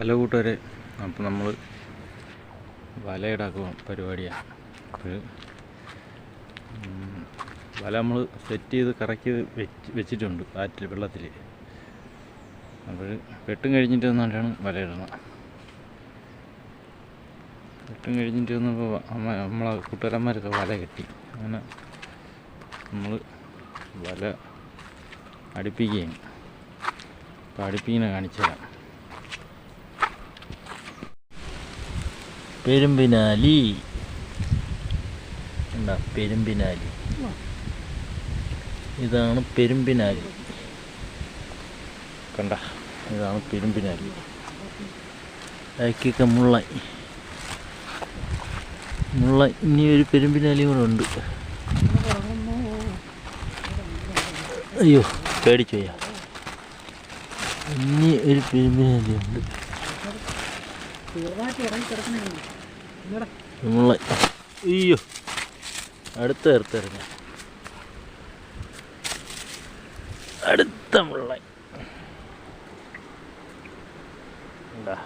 Hello കൂട്ടുകാരെ അപ്പോൾ നമ്മൾ വലയിടാക്കുക പരിപാടിയാണ് അപ്പോൾ വല നമ്മൾ സെറ്റ് ചെയ്ത് കറക്കി വെച്ച് വെച്ചിട്ടുണ്ട് ആറ്റിൽ വെള്ളത്തിൽ അപ്പോൾ വെട്ടും കഴിഞ്ഞിട്ട് വന്നാലാണ് വല ഇടുന്നത് വെട്ടും കഴിഞ്ഞിട്ട് വന്നപ്പോൾ അമ്മ നമ്മളെ കൂട്ടുകാരന്മാരൊക്കെ വല കെട്ടി. അങ്ങനെ നമ്മൾ വല അടുപ്പിക്കുകയാണ്. അപ്പോൾ അടുപ്പിങ്ങനെ കാണിച്ചു തരാം പെരുമ്പിനാലി. എന്താ പെരുമ്പിനാലി. ഇതാണ് പെരുമ്പിനാലി. കണ്ട? ഇതാണ് പെരുമ്പിനാലി. അയക്കൊക്കെ മുള്ള മുള്ള ഇനി ഒരു പെരുമ്പിനാലി കൂടെ ഉണ്ട്. അയ്യോ പേടിച്ചോയ്യ ഇനി ഒരു പെരുമ്പിനാലി ഉണ്ട്. മുള്ള അയ്യോ. അടുത്ത അടുത്തിറങ്ങ അടുത്ത മുള്ള ഉണ്ടാ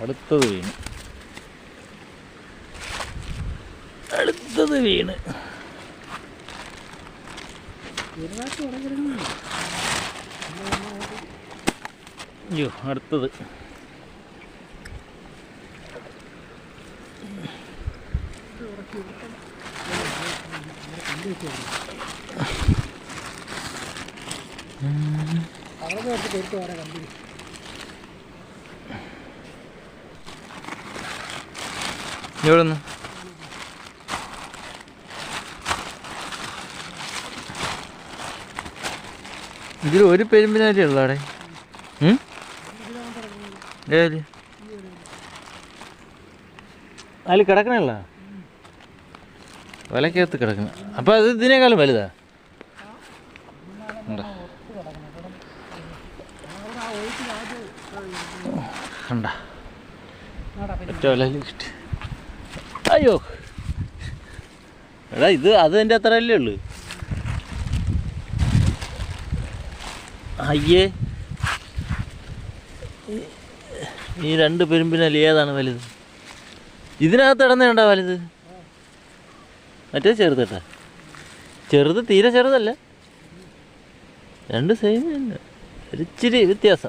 അടുത്തത് വീണ്. അടുത്തത് വീണ്. അയ്യോ അടുത്തത്. എവിടെ ഇതിൽ ഒരു പെരുമ്പിനാരി ഉള്ളു അവിടെ? ഏത്? അതിൽ കിടക്കണല്ല? വലക്കകത്ത് കിടക്കണ. അപ്പൊ അത് ഇതിനേക്കാളും വലുതാ? അയ്യോ. എടാ ഇത് അത് എന്റെ അത്ര അല്ലേ ഉള്ളു. അയ്യേ. ഈ- രണ്ട് പെരുമ്പിനാൽ ഏതാണ് വലുത്? ഇതിനകത്ത് ഇടന്നേണ്ട വലുത്? മറ്റേ ചെറുതട്ടാ. ചെറുത് തീരെ ചെറുതല്ല. രണ്ട് സെയിം തന്നെ. ഒരിച്ചിരി വ്യത്യാസം.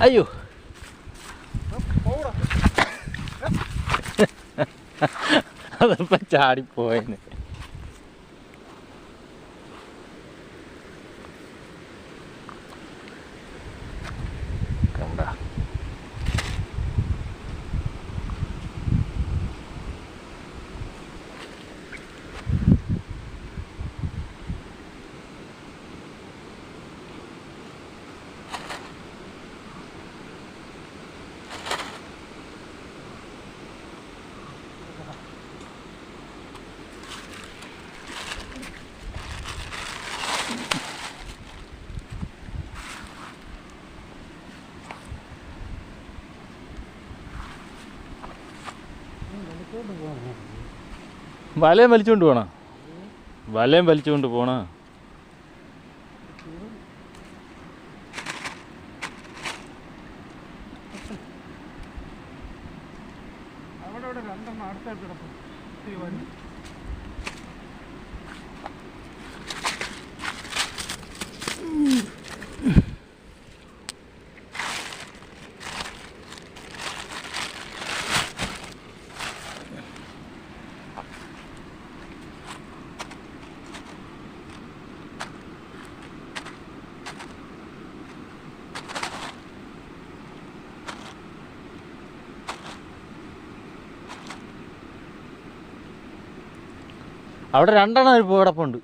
അയ്യോ. അതപ്പോ ചാടിപ്പോയെന്ന് കണ്ട വലയും വലിച്ചുകൊണ്ട് പോണോ? വലയും വലിച്ചുകൊണ്ട് പോണ അവിടെ അവിടെ രണ്ടെണ്ണം അടുത്തായിട്ട് കിടക്കും ഈ വരി. അവിടെ രണ്ടെണ്ണം ഒരു കിടപ്പുണ്ട്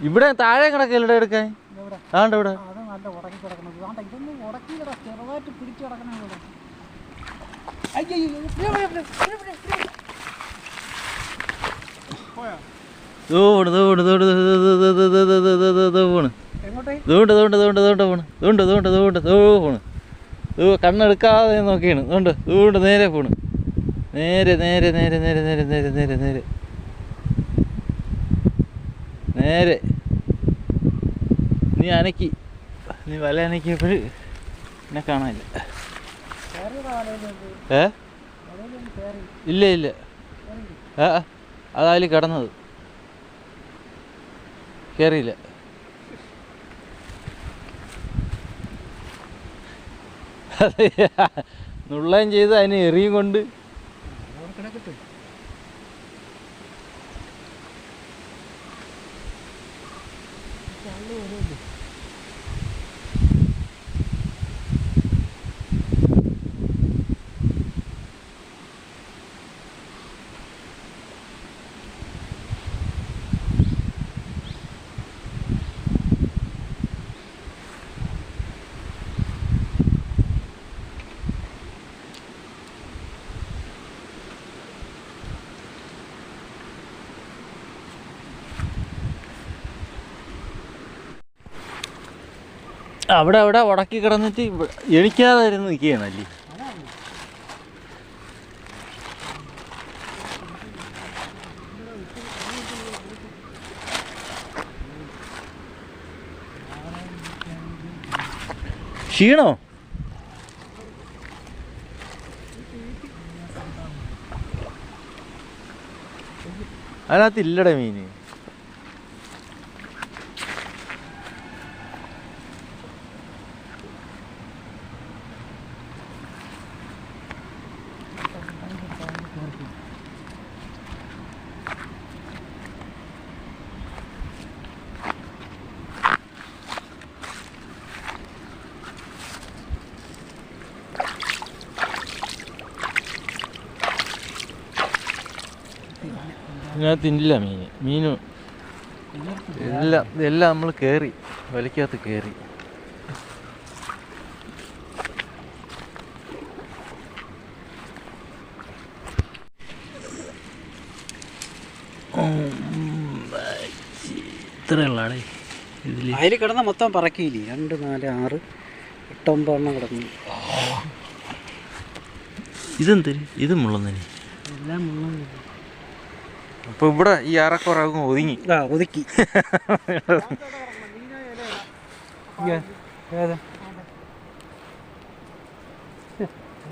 ഇവിടെ താഴെ കിടക്കില്ല എടുക്കാൻ? ആണ്ട് ഇവിടെ ആ, അത് നല്ല ഉടക്കി കിടക്കണത് വേണ്ട ഇതൊന്ന് ഉടക്കി കിട ചെറുതായിട്ട് പിടിച്ച് കിടക്കണേ ഇവിടെ അയ്യോ ദൂണ് ദൂണ് ദൂണ് ദൂണ് എങ്ങോട്ടേ ദൂണ്ട് ദൂണ്ട് ദൂണ്ട് ദൂണ്ട് പോണ് ദൂണ്ട് ദൂണ്ട് ദൂണ്ട് ദൂ പോണ് ദൂ കണ്ണെടുക്കാതെ നോക്കിയാണ്. അതുകൊണ്ട് ദൂണ്ട് നേരെ പോണ്. നേരെ നേരെ നേരെ നേരെ നേരെ നേരെ നേരെ നേരെ. നേരെ. നീ അനക്കി. നീ വല അനക്കിയപ്പോൾ എന്നെ കാണാനില്ല. ഏ? ഇല്ല ഇല്ല. ഏ അതായാൽ കിടന്നത്. കയറിയില്ല അതെ നുള്ളയും ചെയ്ത് അതിന് എറിയും കൊണ്ട്. അവിടെ അവിടെ അവിടെ ഉടക്കി കിടന്നിട്ട് എണിക്കാതെ ഇരുന്ന് നിൽക്കുകയാണ് അല്ലേ. ക്ഷീണോ? അതിനകത്ത് ഇല്ലട മീന്. ഇതിനകത്ത് ഇല്ല മീൻ. മീൻ എല്ലാം ഇതെല്ലാം നമ്മൾ കയറി വലയ്ക്കകത്ത് കയറി ഇത്രയുള്ളാടേ ഇതിൽ അതിൽ കിടന്ന മൊത്തം പറക്കിയില്ലേ? രണ്ട് നാല് ആറ് എട്ടൊമ്പതെണ്ണം കിടന്നു. ഇതെന്തര് ഇത്? മുള്ളന്നരി എല്ലാം മുള്ളം അപ്പൊ ഇവിടെ ഈ ഏറെക്കുറെ ഒതുങ്ങി. ആ ഒതുക്കി.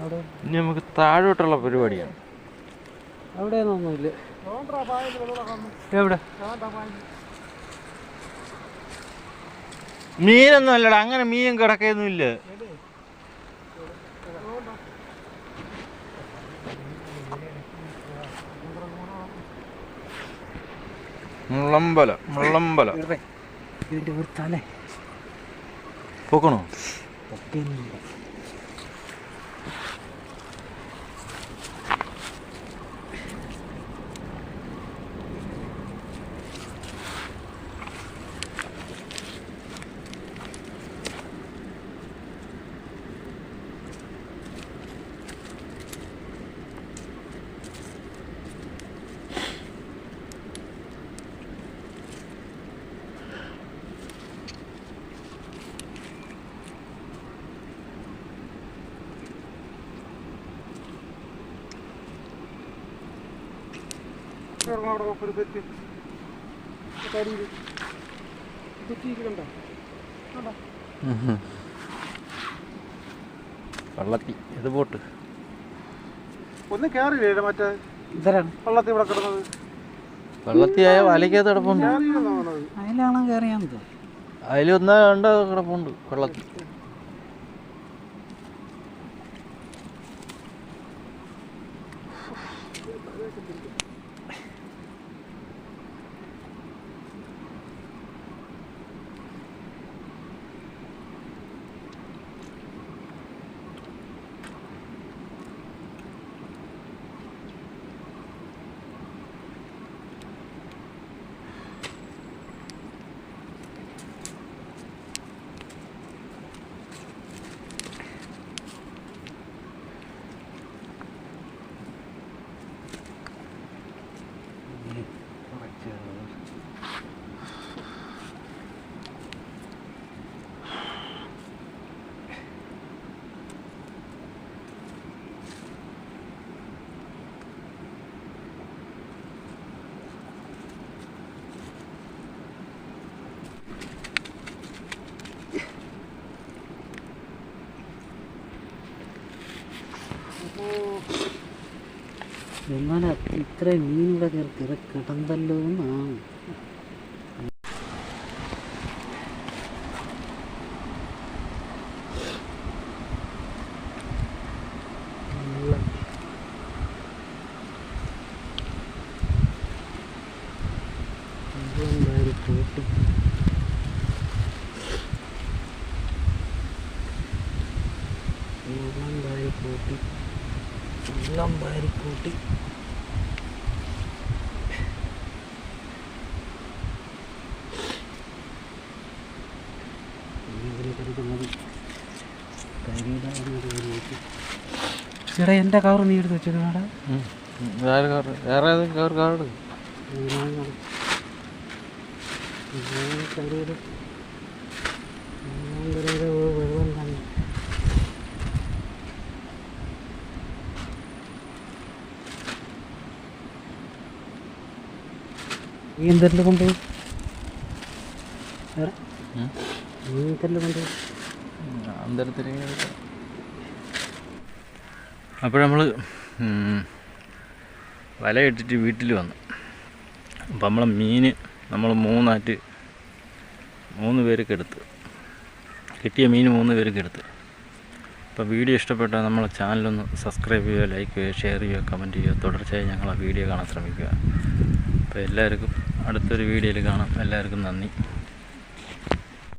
അവിടെ ഇനി നമുക്ക് താഴോട്ടുള്ള പരിപാടിയാണ്. അവിടെയൊന്നുമില്ല എവിടെ? മീനൊന്നും അല്ലടാ അങ്ങനെ മീൻ കിടക്കൊന്നും മുള്ളമ്പല മുള്ളമ്പല. ഇതിന്റെ ഒരു തലേ പോക്കണോ? പൊക്കേ നോക്കണം അവിടെ ഒരു സെറ്റ് തടിയിൽ കുറ്റിക്ക് കണ്ടോ? കണ്ടോ? വള്ളത്തി ഏത് പോട്ട്. ഒന്ന് കയറിയില്ലേ മറ്റേ? ഇതരാണ് വള്ളത്തി ഇവിടെ കിടന്നത്. വെള്ളത്തിയായ വലയ്ക്കകത്ത് കിടപ്പുണ്ട്. അതിലാണോ കയറിയാന്ന് അതിലൊന്നാ രണ്ട് കിടപ്പുണ്ട് വെള്ളത്തി. എന്നാലും ഇത്രയും മീനുകളൊക്കെ കിടന്നല്ലോ എന്നാണ്. എല്ലാം വാരി കൂട്ടി. ഇതിൽ കിടക്കുന്നത് കരിയിടാന്നൊരു പരിപാടി. ചേട്ടാ എന്റെ കവർ നീ എടുത്ത് വെച്ചേക്കണാടാ വേറെ കാർ വേറെ കാർഡ് നീ അന്തരത്തിൽ അപ്പോൾ നമ്മൾ വല ഇട്ടിട്ട് വീട്ടിൽ വന്നു. അപ്പം നമ്മളെ മീൻ നമ്മൾ മൂന്നാറ്റ് മൂന്ന് പേർക്ക് എടുത്ത്. കിട്ടിയ മീൻ മൂന്ന് പേർക്ക് എടുത്ത്. അപ്പോൾ വീഡിയോ ഇഷ്ടപ്പെട്ടാൽ നമ്മളെ ചാനലൊന്ന് സബ്സ്ക്രൈബ് ചെയ്യുക ലൈക്ക് ചെയ്യുക ഷെയർ ചെയ്യുക കമന്റ് ചെയ്യുക. തുടർച്ചയായി ഞങ്ങൾ ആ വീഡിയോ കാണാൻ ശ്രമിക്കുക. അപ്പോൾ എല്ലാവർക്കും അടുത്തൊരു വീഡിയോയിൽ കാണാം. എല്ലാവർക്കും നന്ദി.